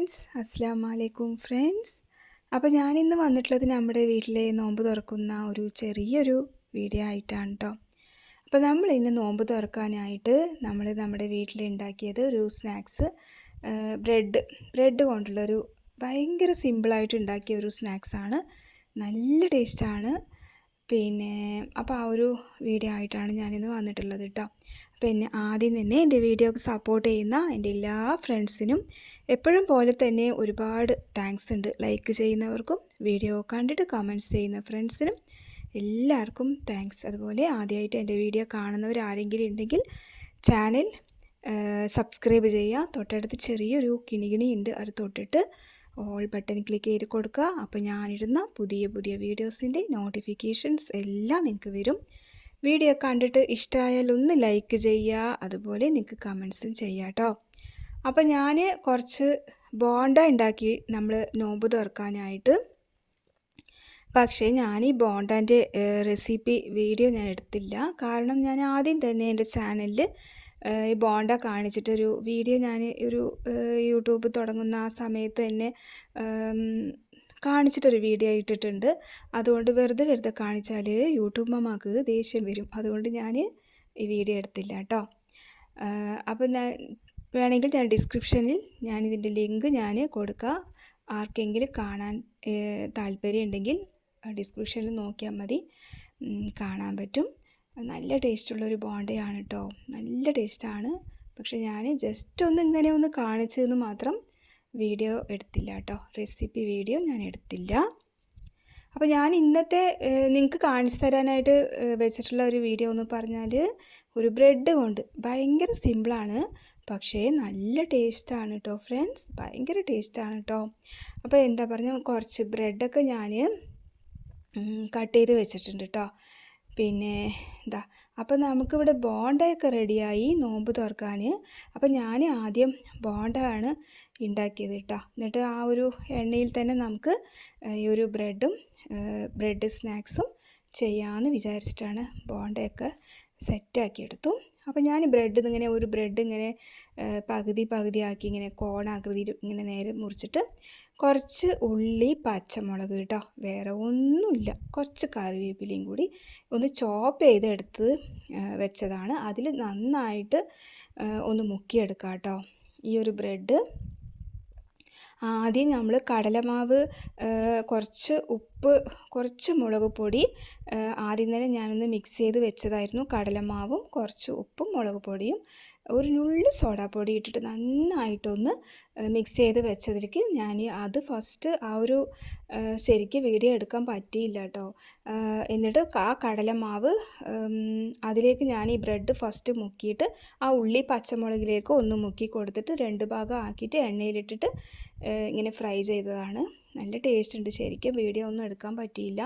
അസ്സാം വലൈക്കും ഫ്രണ്ട്സ്. അപ്പോൾ ഞാനിന്ന് വന്നിട്ടുള്ളത് നമ്മുടെ വീട്ടിലെ നോമ്പ് തുറക്കുന്ന ഒരു ചെറിയൊരു വീഡിയോ ആയിട്ടാണ് കേട്ടോ അപ്പോൾ നമ്മൾ ഇന്ന് നോമ്പ് തുറക്കാനായിട്ട് നമ്മൾ നമ്മുടെ വീട്ടിൽ ഉണ്ടാക്കിയത് ഒരു സ്നാക്സ് ബ്രെഡ് ബ്രെഡ് കൊണ്ടുള്ളൊരു ഭയങ്കര സിമ്പിളായിട്ട് ഉണ്ടാക്കിയ ഒരു സ്നാക്സാണ് നല്ല ടേസ്റ്റാണ് പിന്നെ അപ്പോൾ ആ ഒരു വീഡിയോ ആയിട്ടാണ് ഞാനിന്ന് വന്നിട്ടുള്ളത് കേട്ടോ പിന്നെ ആദ്യം തന്നെ എന്റെ വീഡിയോക്ക് സപ്പോർട്ട് ചെയ്യുന്ന എന്റെ എല്ലാ ഫ്രണ്ട്സിനും എപ്പോഴും പോലെ തന്നെ ഒരുപാട് താങ്ക്സ് ഉണ്ട്. ലൈക്ക് ചെയ്യുന്നവർക്കും വീഡിയോ കണ്ടിട്ട് കമന്റ്സ് ചെയ്യുന്ന ഫ്രണ്ട്സിനും എല്ലാവർക്കും താങ്ക്സ് അതുപോലെ ആദ്യമായിട്ട് എന്റെ വീഡിയോ കാണുന്നവർ ആരെങ്കിലും ഉണ്ടെങ്കിൽ ചാനൽ സബ്സ്ക്രൈബ് ചെയ്യുക. തൊട്ടടുത്ത് ചെറിയൊരു കിണികിണി ഉണ്ട് അത് തൊട്ടിട്ട് ഓൾ ബട്ടൺ ക്ലിക്ക് ചെയ്ത് കൊടുക്കുക. അപ്പോൾ ഞാനിടുന്ന പുതിയ പുതിയ വീഡിയോസിന്റെ നോട്ടിഫിക്കേഷൻസ് എല്ലാം നിങ്ങൾക്ക് വരും. വീഡിയോ കണ്ടിട്ട് ഇഷ്ടമായാൽ ഒന്ന് ലൈക്ക് ചെയ്യുക. അതുപോലെ നിങ്ങൾക്ക് കമൻസും ചെയ്യാം കേട്ടോ അപ്പോൾ ഞാൻ കുറച്ച് ബോണ്ട ഉണ്ടാക്കി നമ്മൾ നോമ്പ് തുറക്കാനായിട്ട്. പക്ഷേ ഞാൻ ഈ ബോണ്ടാന്റെ റെസിപ്പി വീഡിയോ ഞാൻ എടുത്തില്ല. കാരണം ഞാൻ ആദ്യം തന്നെ എന്റെ ചാനലിൽ ഈ ബോണ്ട കാണിച്ചിട്ടൊരു വീഡിയോ ഞാൻ ഒരു യൂട്യൂബ് തുടങ്ങുന്ന ആ സമയത്ത് തന്നെ കാണിച്ചിട്ടൊരു വീഡിയോ ഇട്ടിട്ടുണ്ട്. അതുകൊണ്ട് വെറുതെ വെറുതെ കാണിച്ചാൽ യൂട്യൂബ് മമ്മക്ക് ദേഷ്യം വരും. അതുകൊണ്ട് ഞാൻ ഈ വീഡിയോ എടുത്തില്ല കേട്ടോ അപ്പം ഞാൻ വേണമെങ്കിൽ ഞാൻ ഡിസ്ക്രിപ്ഷനിൽ ഞാൻ ഇതിന്റെ ലിങ്ക് ഞാൻ കൊടുക്കുക ആർക്കെങ്കിലും കാണാൻ താല്പര്യം ഉണ്ടെങ്കിൽ ഡിസ്ക്രിപ്ഷനിൽ നോക്കിയാൽ മതി. കാണാൻ പറ്റും. നല്ല ടേസ്റ്റുള്ളൊരു ബോണ്ടയാണ് കേട്ടോ നല്ല ടേസ്റ്റാണ്. പക്ഷെ ഞാൻ ജസ്റ്റ് ഒന്ന് ഇങ്ങനെ ഒന്ന് കാണിച്ചതെന്ന് മാത്രം വീഡിയോ എടുത്തില്ല കേട്ടോ. റെസിപ്പി വീഡിയോ ഞാൻ എടുത്തില്ല. അപ്പോൾ ഞാൻ ഇന്നത്തെ നിങ്ങൾക്ക് കാണിച്ചു തരാനായിട്ട് വെച്ചിട്ടുള്ള ഒരു വീഡിയോ എന്ന് പറഞ്ഞാൽ ഒരു ബ്രെഡ് കൊണ്ട് ഭയങ്കര സിമ്പിളാണ്. പക്ഷേ നല്ല ടേസ്റ്റാണ് കേട്ടോ ഫ്രണ്ട്സ്. ഭയങ്കര ടേസ്റ്റാണ് കേട്ടോ. അപ്പോൾ എന്താ പറഞ്ഞാൽ കുറച്ച് ബ്രെഡൊക്കെ ഞാൻ കട്ട് ചെയ്ത് വെച്ചിട്ടുണ്ട് കേട്ടോ. പിന്നെ എന്താ അപ്പോൾ നമുക്കിവിടെ ബോണ്ടയൊക്കെ റെഡിയായി നോമ്പ് തുറക്കാൻ. അപ്പോൾ ഞാൻ ആദ്യം ബോണ്ടയാണ് ഉണ്ടാക്കിയത് കേട്ടോ. എന്നിട്ട് ആ ഒരു എണ്ണയിൽ തന്നെ നമുക്ക് ഈ ഒരു ബ്രെഡും ബ്രെഡ് സ്നാക്സും ചെയ്യാമെന്ന് വിചാരിച്ചിട്ടാണ് ബോണ്ടയൊക്കെ സെറ്റാക്കിയെടുത്തു. അപ്പം അപ്പോൾ ഞാൻ ബ്രെഡ് ഇങ്ങനെ ഒരു ബ്രെഡ് ഇങ്ങനെ പകുതി പകുതിയാക്കി ഇങ്ങനെ കോണാകൃതിയിൽ ഇങ്ങനെ നേരെ മുറിച്ചിട്ട് കുറച്ച് ഉള്ളി പച്ചമുളക് കേട്ടോ വേറെ ഒന്നുമില്ല. കുറച്ച് കറിവേപ്പിലയും കൂടി ഒന്ന് ചോപ്പ് ചെയ്തെടുത്ത് വെച്ചതാണ്. അതിൽ നന്നായിട്ട് ഒന്ന് മുക്കിയെടുക്കാം കേട്ടോ ഈ ഒരു ബ്രെഡ്. ആദ്യം നമ്മൾ കടലമാവ് കുറച്ച് ഉപ്പ് കുറച്ച് മുളക് പൊടി ആദ്യം തന്നെ ഞാനൊന്ന് മിക്സ് ചെയ്ത് വെച്ചതായിരുന്നു കടലമാവും കുറച്ച് ഉപ്പും മുളക് പൊടിയും ഒരു നുള്ളി സോഡാപ്പൊടി ഇട്ടിട്ട് നന്നായിട്ടൊന്ന് മിക്സ് ചെയ്ത് വെച്ചതിലേക്ക് ഞാൻ അത് ഫസ്റ്റ് ആ ഒരു ശരിക്ക് വീഡിയോ എടുക്കാൻ പറ്റിയില്ല കേട്ടോ എന്നിട്ട് ആ കടലമാവ് അതിലേക്ക് ഞാൻ ഈ ബ്രെഡ് ഫസ്റ്റ് മുക്കിയിട്ട് ആ ഉള്ളി പച്ചമുളകിലേക്ക് ഒന്ന് മുക്കി കൊടുത്തിട്ട് രണ്ട് ഭാഗം ആക്കിയിട്ട് എണ്ണയിലിട്ടിട്ട് ഇങ്ങനെ ഫ്രൈ ചെയ്തതാണ്. നല്ല ടേസ്റ്റ് ഉണ്ട്. ശരിക്കും വീഡിയോ ഒന്നും എടുക്കാൻ പറ്റിയില്ല.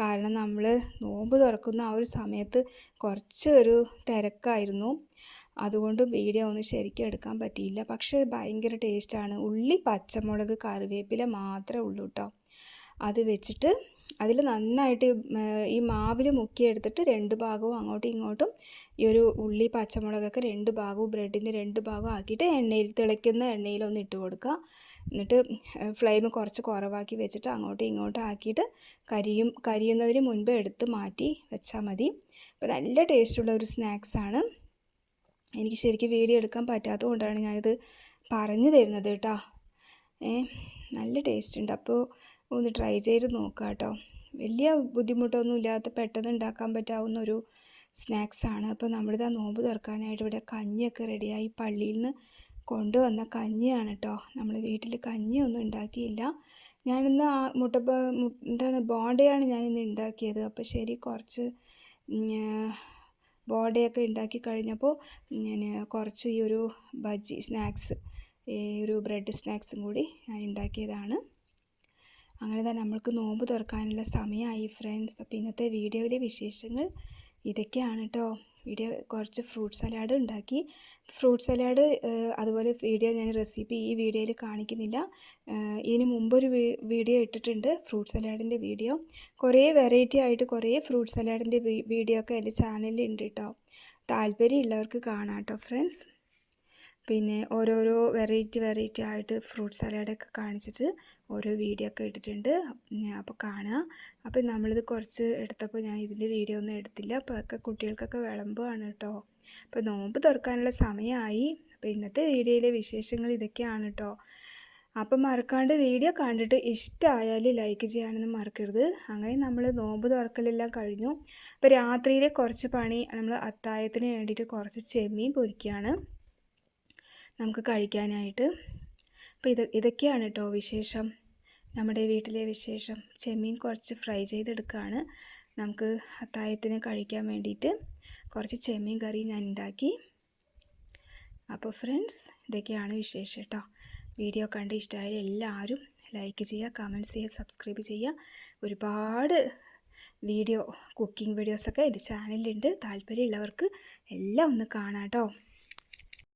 കാരണം നമ്മൾ നോമ്പ് തുറക്കുന്ന ആ ഒരു സമയത്ത് കുറച്ച് ഒരു തിരക്കായിരുന്നു. അതുകൊണ്ട് വീഡിയോ ഒന്നും ശരിക്കും എടുക്കാൻ പറ്റിയില്ല. പക്ഷേ ഭയങ്കര ടേസ്റ്റാണ്. ഉള്ളി പച്ചമുളക് കറിവേപ്പില മാത്രമേ ഉള്ളൂ കേട്ടോ അത് വെച്ചിട്ട് അതിൽ നന്നായിട്ട് ഈ മാവിൽ മുക്കിയെടുത്തിട്ട് രണ്ട് ഭാഗവും അങ്ങോട്ടും ഇങ്ങോട്ടും ഈ ഒരു ഉള്ളി പച്ചമുളകൊക്കെ രണ്ട് ഭാഗവും ബ്രെഡിന്റെ രണ്ട് ഭാഗവും ആക്കിയിട്ട് എണ്ണയിൽ തിളയ്ക്കുന്ന എണ്ണയിലൊന്ന് ഇട്ട് കൊടുക്കുക. എന്നിട്ട് ഫ്ലെയിം കുറച്ച് കുറവാക്കി വെച്ചിട്ട് അങ്ങോട്ടും ഇങ്ങോട്ടും ആക്കിയിട്ട് കരിയും കരിയുന്നതിന് മുൻപ് എടുത്ത് മാറ്റി വെച്ചാൽ മതി. അപ്പോൾ നല്ല ടേസ്റ്റുള്ള ഒരു സ്നാക്സാണ്. എനിക്ക് ശരിക്കും വീഡിയോ എടുക്കാൻ പറ്റാത്തത് കൊണ്ടാണ് ഞാനിത് പറഞ്ഞു തരുന്നത് കേട്ടോ. ഏ നല്ല ടേസ്റ്റ് ഉണ്ട്. അപ്പോൾ ഒന്ന് ട്രൈ ചെയ്ത് നോക്കാം കേട്ടോ. വലിയ ബുദ്ധിമുട്ടൊന്നും ഇല്ലാത്ത പെട്ടെന്ന് ഉണ്ടാക്കാൻ പറ്റാവുന്ന ഒരു സ്നാക്സാണ് അപ്പോൾ നമ്മളിതാ നോമ്പ് തുറക്കാനായിട്ട് ഇവിടെ കഞ്ഞിയൊക്കെ റെഡിയായി പള്ളിയിൽ നിന്ന് കൊണ്ടുവന്ന കഞ്ഞിയാണ് കേട്ടോ. നമ്മൾ വീട്ടിൽ കഞ്ഞിയൊന്നും ഉണ്ടാക്കിയില്ല. ഞാനിന്ന് ആ മുട്ട എന്താണ് ബോണ്ടയാണ് ഞാനിന്ന് ഉണ്ടാക്കിയത്. അപ്പോൾ ശരി കുറച്ച് ബോണ്ടയൊക്കെ ഉണ്ടാക്കി കഴിഞ്ഞപ്പോൾ ഞാൻ കുറച്ച് ഈ ഒരു ബജ്ജി സ്നാക്സ് ഈ ഒരു ബ്രെഡ് സ്നാക്സും കൂടി ഞാൻ ഉണ്ടാക്കിയതാണ് അങ്ങനെ തന്നെ നമ്മൾക്ക് നോമ്പ് തുറക്കാനുള്ള സമയമായി ഫ്രണ്ട്സ്. അപ്പോൾ ഇന്നത്തെ വീഡിയോയിലെ വിശേഷങ്ങൾ ഇതൊക്കെയാണ് കേട്ടോ വീഡിയോ കുറച്ച് ഫ്രൂട്ട് സലാഡ് ഉണ്ടാക്കി. ഫ്രൂട്ട് സലാഡ് അതുപോലെ വീഡിയോ ഞാൻ റെസിപ്പി ഈ വീഡിയോയിൽ കാണിക്കുന്നില്ല. ഇതിന് മുമ്പൊരു വീഡിയോ ഇട്ടിട്ടുണ്ട് ഫ്രൂട്ട് സലാഡിന്റെ വീഡിയോ. കുറേ വെറൈറ്റി ആയിട്ട് കുറേ ഫ്രൂട്ട് സലാഡിന്റെ വീഡിയോ ഒക്കെ എന്റെ ചാനലിൽ ഉണ്ട് കേട്ടോ താല്പര്യമുള്ളവർക്ക് കാണാം കേട്ടോ ഫ്രണ്ട്സ്. പിന്നെ ഓരോരോ വെറൈറ്റി വെറൈറ്റി ആയിട്ട് ഫ്രൂട്ട് സലാഡൊക്കെ കാണിച്ചിട്ട് ഓരോ വീഡിയോ ഒക്കെ ഇട്ടിട്ടുണ്ട്. അപ്പോൾ കാണുക അപ്പോൾ നമ്മളിത് കുറച്ച് എടുത്തപ്പോൾ ഞാൻ ഇതിന്റെ വീഡിയോ ഒന്നും എടുത്തില്ല. അപ്പോൾ ഒക്കെ കുട്ടികൾക്കൊക്കെ വിളമ്പുകയാണ് കേട്ടോ അപ്പോൾ നോമ്പ് തുറക്കാനുള്ള സമയമായി അപ്പോൾ ഇന്നത്തെ വീഡിയോയിലെ വിശേഷങ്ങൾ ഇതൊക്കെയാണ് കേട്ടോ അപ്പം മറക്കാണ്ട് വീഡിയോ കണ്ടിട്ട് ഇഷ്ടമായാൽ ലൈക്ക് ചെയ്യാനൊന്നും മറക്കരുത്. അങ്ങനെ നമ്മൾ നോമ്പ് തുറക്കലെല്ലാം കഴിഞ്ഞു. അപ്പോൾ രാത്രിയിലെ കുറച്ച് പണി നമ്മൾ അത്തായത്തിന് വേണ്ടിയിട്ട് കുറച്ച് ചെമ്മീൻ പൊരിക്കുകയാണ് നമുക്ക് കഴിക്കാനായിട്ട്. അപ്പോൾ ഇത് ഇതൊക്കെയാണ് കേട്ടോ വിശേഷം. നമ്മുടെ വീട്ടിലെ വിശേഷം. ചെമ്മീൻ കുറച്ച് ഫ്രൈ ചെയ്തെടുക്കുകയാണ് നമുക്ക് അത്തായത്തിന് കഴിക്കാൻ വേണ്ടിയിട്ട് കുറച്ച് ചെമ്മീൻ കറി ഞാൻ ഉണ്ടാക്കി. അപ്പോൾ ഫ്രണ്ട്സ് ഇതൊക്കെയാണ് വിശേഷം കേട്ടോ വീഡിയോ കണ്ട് ഇഷ്ടമായാലും എല്ലാവരും ലൈക്ക് ചെയ്യുക കമന്റ്സ് ചെയ്യുക സബ്സ്ക്രൈബ് ചെയ്യുക. ഒരുപാട് വീഡിയോ കുക്കിംഗ് വീഡിയോസൊക്കെ എന്റെ ചാനലിലുണ്ട്. താല്പര്യമുള്ളവർക്ക് എല്ലാം ഒന്ന് കാണാം കേട്ടോ